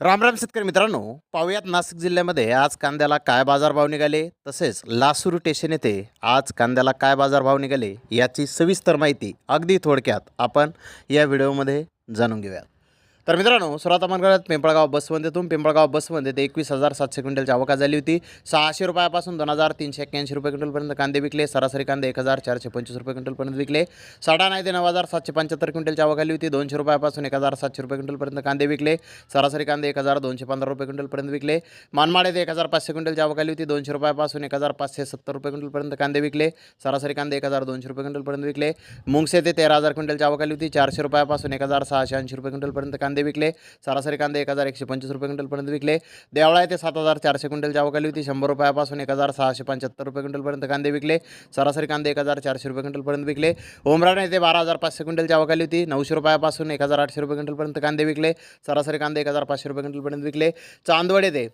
रामराम शेतकरी मित्रांनो पाहुयात नाशिक जिल्ह्यामध्ये आज कांद्याला काय बाजारभाव निघाले तसेच लासूर स्टेशन येथे आज कांद्याला काय बाजारभाव निघाले याची सविस्तर माहिती अगदी थोडक्यात आपण या व्हिडिओमध्ये जाणून घेऊयात. तर मित्रांनो सुरात आपण पिंपळगाव बसमध्येतून पिंपळगाव बसवंदेत एकवीस हजार सातशे क्विंटलची आवका झाली होती. सहाशे रुपयापासून दोन हजार तीनशे एक्क्याऐंशी रुपये क्विंटलपर्यंत कांदे विकले. सरासरी कांदे एक हजार चारशे पंचवीस रुपये क्विंटलपर्यंत विकले. साडा नाही ते नऊ हजार सातशे पंच्याहत्तर क्विंटलची आवक आली होती. दोनशे रुपयापासून एक हजार सातशे रुपये क्विंटलपर्यंत कांदे विकले. सरासरी कांदे एक हजार दोनशे पंधरा रुपये क्विंटलपर्यंत विकले. मानमाड येथे एक हजार पाचशे क्विंटलची आवक आली होती. दोनशे रुपयापासून एक हजार पाचशे सत्तर रुपये क्विंटलपर्यंत कांदे विकले. सरासरी कांदे एक हजार दोनशे रुपये क्विंटलपर्यंत विकले. मुंगसे ते तेरा हजार क्विंटलची आवक आली होती. चारशे रुपयापासून एक हजार सहाशे ऐंशी रुपये क्विंटलपर्यंत कांदे विकले सरासरी कांदे एक हजार एकशे पंचवीस रुपये क्विंटलपर्यंत विकले. देवळा येथे सात हजार चारशे क्विंटलची आवक आली होती शंभर रुपयापासून एक हजार सहाशे पंच्याहत्तर रुपये क्विंटलपर्यंत कांदे विकले. सरासरी कांदे एक हजार चारशे रुपये क्विंटलपर्यंत विकले. उमराणे येथे बारा हजार पाचशे क्विंटलची आवक आली होती नऊशे रुपयापासून एक हजार आठशे रुपये क्विंटलपर्यंत कांदे विकले. सरासरी कांदे एक हजार पाचशे रुपये क्विंटलपर्यंत विकले. चांदवड येथे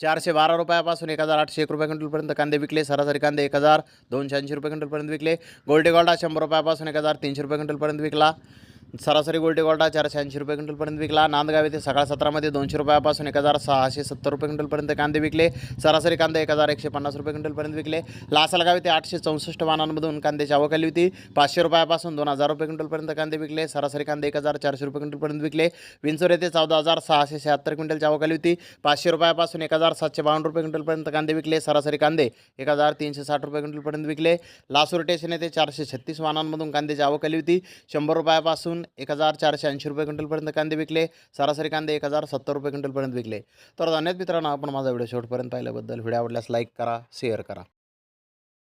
चारशे बारा रुपयापासून एक हजार आठशे एक रुपये क्विंटलपर्यंत कांदे विकले. सरासरी कांदे एक हजार दोनशे ऐंशी रुपये क्विंटलपर्यंत विकले. गोल्डे गोल्डा शंभर रुपयापासून एक हजार तीनशे रुपये क्विंटलपर्यंत विकला. सरासरी गोल्डे गोल्डा चारशे ऐंशी रुपये क्विंटलपर्यंत विकला. नांदगाव येथे सकाळ सत्रामध्ये दोनशे रुपयापासून एक हजार सहाशे सत्तर रुपये क्विंटलपर्यंत कांदे विकले. सरासरी कांदे एक हजार एकशे पन्नास रुपये क्विंटलपर्यंत विकले. लासलगाव येथे आठशे चौसष्ट वाहनांमधून कांद्याची आवक आली होती. पाचशे रुपयापासून दोन हजार रुपये क्विंटलपर्यंत कांदे विकले. सरासरी कांदे एक हजार चारशे रुपये क्विंटलपर्यंत विकले. विंचोर येथे चौदा हजार सहाशे शहात्तर क्विंटलची आवक आली होती. पाचशे रुपयापासून एक हजार सातशे बावन्न रुपये क्विंटलपर्यंत कांदे विकले. सरासरी कांदे एक हजार तीनशे साठ रुपये क्विंटलपर्यंत विकले. लासूर स्टेशन येथे चारशे छत्तीस वाहनांमधून कांद्याची आवक आली होती. शंभर रुपयापासून एक हजार चारशे ऐंशी रुपये क्विंटलपर्यंत कांदे विकले सरासरी कांदे एक हजार सत्तर रुपये क्विंटलपर्यंत विकले. तर धन्यवाद मित्रांनो आपण माझा व्हिडिओ शेवटपर्यंत पाहिल्याबद्दल व्हिडिओ आवडल्यास लाईक करा शेअर करा.